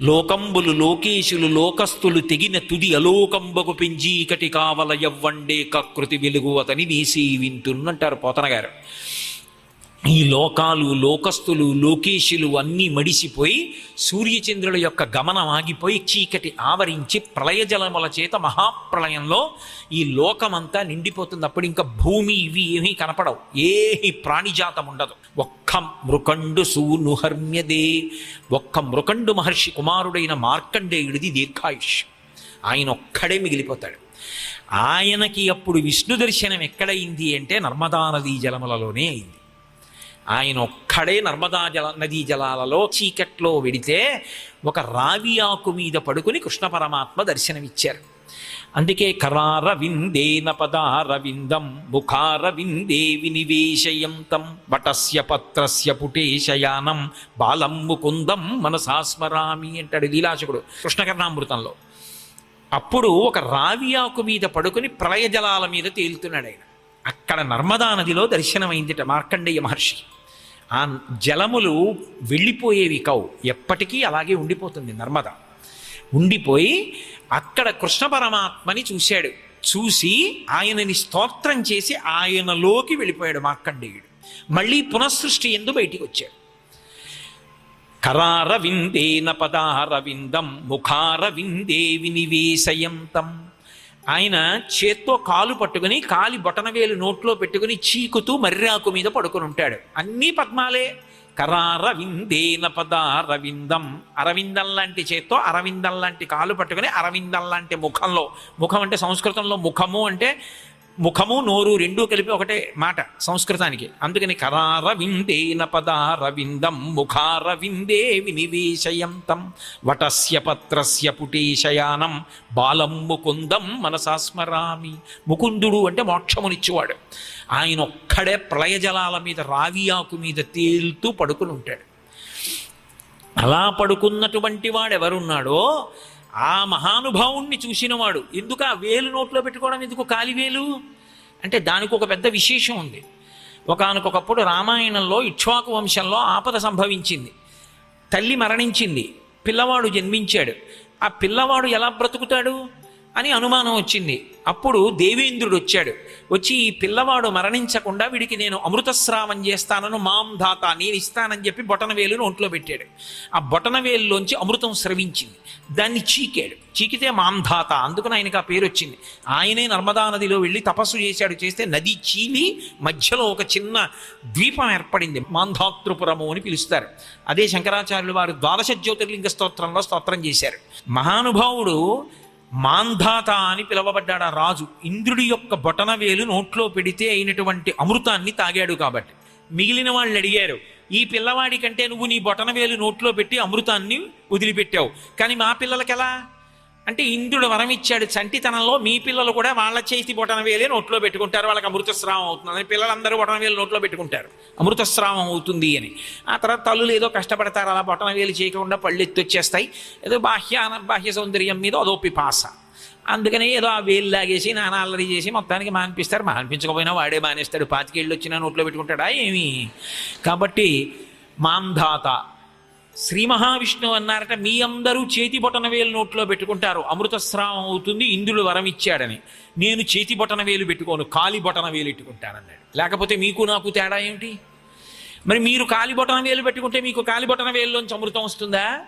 లోకంబులు లోకేశులు లోకస్తులు తెగిన తుది అలోకంబకు పెంజీకటి కావల ఎవ్వండే కకృతి వెలుగు అతని వేసి వింటున్నంటారు పోతన గారు ఈ లోకాలు లోకస్తులు లోకేశులు అన్నీ మడిసిపోయి సూర్యచంద్రుల యొక్క గమనం ఆగిపోయి చీకటి ఆవరించి ప్రళయ జలముల చేత మహాప్రళయంలో ఈ లోకమంతా నిండిపోతుంది అప్పుడు ఇంకా భూమి ఇవి ఏమీ కనపడవు. ఏమి ప్రాణిజాతం ఉండదు ఒక్క మృకండు సూనుహర్మ్యదే. ఒక్క మృకండు మహర్షి కుమారుడైన మార్కండేయుడిది దీర్ఘాయుష్ ఆయన ఒక్కడే మిగిలిపోతాడు. ఆయనకి అప్పుడు విష్ణు దర్శనం ఎక్కడైంది అంటే నర్మదా నదీ జలములలోనే అయింది. ఆయన ఒక్కడే నర్మదా జల నదీ జలాలలో చీకట్లో వెడితే ఒక రావి ఆకు మీద పడుకుని కృష్ణ పరమాత్మ దర్శనమిచ్చారు. అందుకే కరార విందేన పదార విందం ముఖార వటస్య పత్రస్య పుటేశయానం బాలం ముకుందం మనసాస్మరామి అంటాడు లీలాశకుడు కృష్ణకర్ణామృతంలో. అప్పుడు ఒక రావి ఆకు మీద పడుకుని ప్రళయ జలాల మీద తేలుతున్నాడు ఆయన. అక్కడ నర్మదా నదిలో దర్శనమైందిట మార్కండేయ మహర్షి. ఆ జలములు వెళ్ళిపోయేవి కావు. ఎప్పటికీ అలాగే ఉండిపోతుంది నర్మద. ఉండిపోయి అక్కడ కృష్ణ పరమాత్మని చూశాడు. చూసి ఆయనని స్తోత్రం చేసి ఆయనలోకి వెళ్ళిపోయాడు మార్కండేయుడు. మళ్ళీ పునఃసృష్టి ఎందు బయటికి వచ్చాడు. కరారవిందేన పదారవిందం ముఖారవిందే వినివేశయంతం ఆయన చేత్తో కాలు పట్టుకుని కాలి బొటనవేలు నోట్లో పెట్టుకుని చీకుతూ మర్రాకు మీద పడుకుని ఉంటాడు. అన్నీ పద్మాలే. కరారవిందేన విందేన పదార అరవిందం లాంటి చేత్తో అరవిందం లాంటి కాలు పట్టుకుని అరవిందం లాంటి ముఖంలో. ముఖం అంటే సంస్కృతంలో ముఖము అంటే ముఖము నోరు రెండూ కలిపి ఒకటే మాట సంస్కృతానికి. అందుకని కరారవిందేన విందేన ముఖారవిందే వినివేశయంతం వటస్య పత్రస్య పుటేశయానం బాలం ముకుందం మనసాస్మరామి ముకుందుడు అంటే మోక్షమునిచ్చేవాడు. ఆయన ఒక్కడే ప్రళయజలాల మీద రావి ఆకు మీద తేలుతూ పడుకుని ఉంటాడు అలా పడుకున్నటువంటి వాడు ఎవరున్నాడో ఆ మహానుభావుణ్ణి చూసినవాడు. ఎందుకు ఆ వేలు నోట్లో పెట్టుకోవడం ఎందుకు? కాలివేలు అంటే దానికి ఒక పెద్ద విశేషం ఉంది. ఒకనకొకప్పుడు రామాయణంలో ఇక్ష్వాకు వంశంలో ఆపద సంభవించింది. తల్లి మరణించింది. పిల్లవాడు జన్మించాడు. ఆ పిల్లవాడు ఎలా బ్రతుకుతాడు? అని అనుమానం వచ్చింది. అప్పుడు దేవేంద్రుడు వచ్చాడు. వచ్చి ఈ పిల్లవాడు మరణించకుండా వీడికి నేను అమృతస్రావం చేస్తానను మాం దాత నేను ఇస్తానని చెప్పి బొటనవేలును ఒంట్లో పెట్టాడు. ఆ బొటనవేలులోంచి అమృతం స్రవించింది. దాన్ని చీకాడు. చీకితే మాంధాత అందుకని ఆయనకు ఆ పేరు వచ్చింది. ఆయనే నర్మదా నదిలో వెళ్ళి తపస్సు చేశాడు. చేస్తే నది చీలి మధ్యలో ఒక చిన్న ద్వీపం ఏర్పడింది. మాంధాతృపురము అని పిలుస్తారు. అదే శంకరాచార్యులు వారు ద్వాదశ జ్యోతిర్లింగ స్తోత్రంలో స్తోత్రం చేశారు. మహానుభావుడు మాంధాత అని పిలువబడ్డాడు ఆ రాజు. ఇంద్రుడి యొక్క బొటనవేలు నోట్లో పెడితే అయినటువంటి అమృతాన్ని తాగాడు కాబట్టి. మిగిలిన వాళ్ళు అడిగారు ఈ పిల్లవాడి కంటే నువ్వు నీ బొటనవేలు నోట్లో పెట్టి అమృతాన్ని వదిలిపెట్టావు. కానీ మా పిల్లలకి ఎలా అంటే ఇంద్రుడు వరం ఇచ్చాడు చంటితనంలో మీ పిల్లలు కూడా వాళ్ళ చేతి బొటన వేలే నోట్లో పెట్టుకుంటారు వాళ్ళకి అమృతస్రావం అవుతుంది పిల్లలందరూ బొటనవేలు నోట్లో పెట్టుకుంటారు. అమృతస్రావం అవుతుంది అని. ఆ తర్వాత తల్లులు ఏదో కష్టపడతారు అలా బొటన వేలు చేయకుండా పళ్ళు ఎత్తొచ్చేస్తాయి. ఏదో బాహ్య బాహ్య సౌందర్యం మీద అదో పిపాస. అందుకని ఏదో ఆ వేలు లాగేసి నాన్న అల్లరి చేసి మొత్తానికి మానిపిస్తారు. మానిపించకపోయినా వాడే మానేస్తాడు. పాతికేళ్ళు వచ్చినా నోట్లో పెట్టుకుంటాడా ఏమి? కాబట్టి మాంధాత శ్రీ మహావిష్ణువు అన్నారట మీ అందరూ చేతి బొటన వేలు నోట్లో పెట్టుకుంటారు. అమృతస్రావం అవుతుంది ఇంద్రుడు వరం ఇచ్చాడని. నేను చేతి బొటనవేలు పెట్టుకోను కాలి బొటనవేలు పెట్టుకుంటానన్నాడు. లేకపోతే మీకు నాకు తేడా ఏమిటి? మరి మీరు కాలి బొటనవేలు పెట్టుకుంటే మీకు కాలి బొటనవేలులోంచి అమృతం వస్తుందా?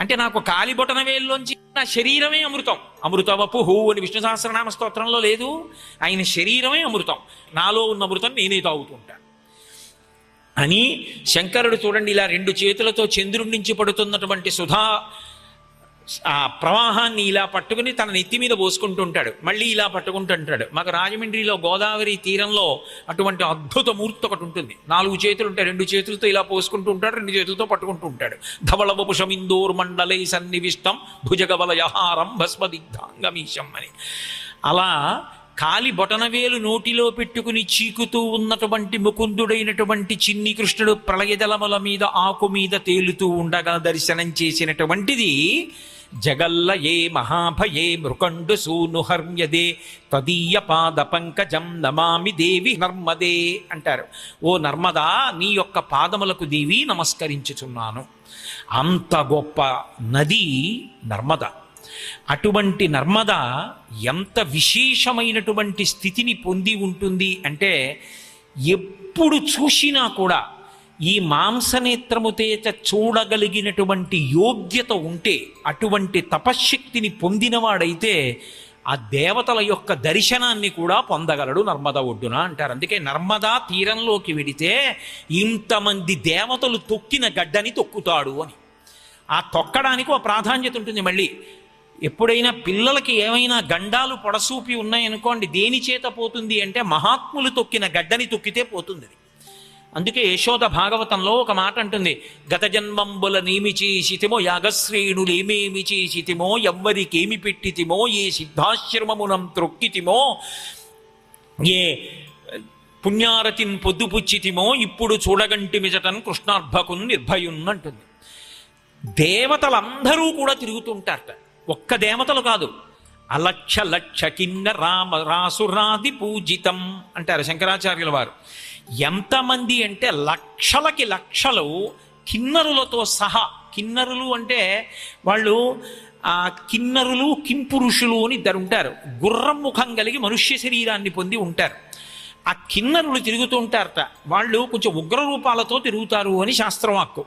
అంటే నాకు కాలి బొటనవేలులోంచి నా శరీరమే అమృతం. అమృతవపుహు అని విష్ణు సహస్రనామ స్తోత్రంలో లేదు. ఆయన శరీరమే అమృతం. నాలో ఉన్న అమృతం నేనే తాగుతుంటాను అని శంకరుడు చూడండి ఇలా రెండు చేతులతో చంద్రుడి నుంచి పడుతున్నటువంటి సుధా ఆ ప్రవాహాన్ని ఇలా పట్టుకుని తన నెత్తి మీద పోసుకుంటుంటాడు. మళ్ళీ ఇలా పట్టుకుంటుంటాడు. మాకు రాజమండ్రిలో గోదావరి తీరంలో అటువంటి అద్భుత మూర్తి ఒకటి ఉంటుంది. నాలుగు చేతులు ఉంటాయి. రెండు చేతులతో ఇలా పోసుకుంటూ ఉంటాడు రెండు చేతులతో పట్టుకుంటూ ఉంటాడు ధవళ మండలై సన్నివిష్టం భుజగవలయహారం భస్మదిగ్ధాంగమీశం అని. అలా కాలి బొటనవేలు నోటిలో పెట్టుకుని చీకుతూ ఉన్నటువంటి ముకుందుడైనటువంటి చిన్ని కృష్ణుడు ప్రళయజలముల మీద ఆకు మీద తేలుతూ ఉండగా దర్శనం చేసినటువంటిది జగల్ల ఏ మహాభయే మృకండు సూనుహర్మ్యదే తదీయ పాద పంకజం నమామి దేవి నర్మదే అంటారు. ఓ నర్మదా నీ యొక్క పాదములకు దేవి నమస్కరించుచున్నాను. అంత గొప్ప నది నర్మద. అటువంటి నర్మద ఎంత విశేషమైనటువంటి స్థితిని పొంది ఉంటుంది అంటే ఎప్పుడు చూసినా కూడా ఈ మాంసనేత్రము చేత చూడగలిగినటువంటి యోగ్యత ఉంటే అటువంటి తపశ్శక్తిని పొందినవాడైతే ఆ దేవతల యొక్క దర్శనాన్ని కూడా పొందగలడు నర్మదా ఒడ్డున అంటారు. అందుకే నర్మదా తీరంలోకి వెడితే ఇంతమంది దేవతలు తొక్కిన గడ్డని తొక్కుతాడు అని. ఆ తొక్కడానికి ఒక ప్రాధాన్యత ఉంటుంది మళ్ళీ. ఎప్పుడైనా పిల్లలకి ఏమైనా గండాలు పొడసూపి ఉన్నాయనుకోండి దేని చేత పోతుంది అంటే మహాత్ములు తొక్కిన గడ్డని తొక్కితే పోతుంది అది. అందుకే యశోద భాగవతంలో ఒక మాట అంటుంది గత జన్మంబుల నేమి చేసితిమో యాగశ్రేణులు చేసితిమో ఎవ్వరికేమి పెట్టితిమో ఏ సిద్ధాశ్రమమునం త్రొక్కితిమో ఏ పుణ్యారతిన్ పొద్దుపుచ్చితిమో ఇప్పుడు చూడగంటి మిజటన్ కృష్ణార్భకున్ నిర్భయున్ అంటుంది దేవతలందరూ కూడా తిరుగుతుంటారట ఒక్క దేవతలు కాదు. అలక్ష లక్ష కిన్న రామ రాసురాది పూజితం అంటారు శంకరాచార్యుల వారు. ఎంతమంది అంటే లక్షలకి లక్షలు కిన్నరులతో సహా కిన్నరులు అంటే వాళ్ళు ఆ కిన్నరులు కింపురుషులు అని ఇద్దరు ఉంటారు. గుర్రం ముఖం కలిగి మనుష్య శరీరాన్ని పొంది ఉంటారు. ఆ కిన్నరులు తిరుగుతూ ఉంటారట. వాళ్ళు కొంచెం ఉగ్ర రూపాలతో తిరుగుతారు అని శాస్త్రవాక్కు.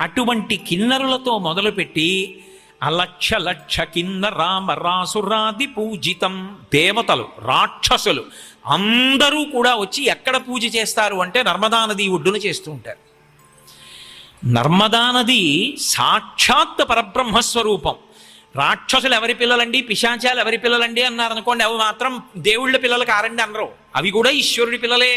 అటువంటి కిన్నరులతో మొదలుపెట్టి అలక్ష లక్ష కిన్న రామ రాసురాది పూజితం. దేవతలు రాక్షసులు అందరూ కూడా వచ్చి ఎక్కడ పూజ చేస్తారు అంటే నర్మదా నది ఒడ్డున చేస్తూ ఉంటారు. నర్మదా నది సాక్షాత్ పరబ్రహ్మస్వరూపం. రాక్షసులు ఎవరి పిల్లలండి? పిశాచాలు ఎవరి పిల్లలండి? అన్నారు అనుకోండి అవి మాత్రం దేవుళ్ళ పిల్లలు కారండి అనరు అవి కూడా ఈశ్వరుడి పిల్లలే.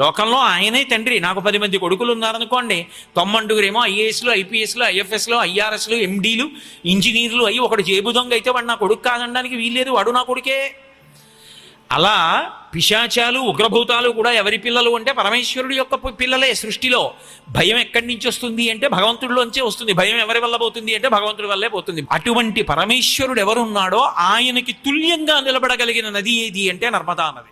లోకంలో ఆయనే తండ్రి. నాకు పది మంది కొడుకులు ఉన్నారనుకోండి తొమ్మండుగురేమో ఐఏఎస్లు ఐపీఎస్లు ఐఎఫ్ఎస్లు ఐఆర్ఎస్లు ఎండీలు ఇంజనీర్లు అయ్యి ఒకడు జేబు దొంగ అయితే వాడు నా కొడుకు కాదనడానికి వీల్లేదు వాడు నా కొడుకే. అలా పిశాచాలు ఉగ్రభూతాలు కూడా ఎవరి పిల్లలు అంటే పరమేశ్వరుడి యొక్క పిల్లలే సృష్టిలో. భయం ఎక్కడి నుంచి వస్తుంది అంటే భగవంతుడిలోంచే వస్తుంది. భయం ఎవరి వల్ల పోతుంది అంటే భగవంతుడి వల్లే పోతుంది. అటువంటి పరమేశ్వరుడు ఎవరున్నాడో ఆయనకి తుల్యంగా నిలబడగలిగిన నది ఏది అంటే నర్మదా నది.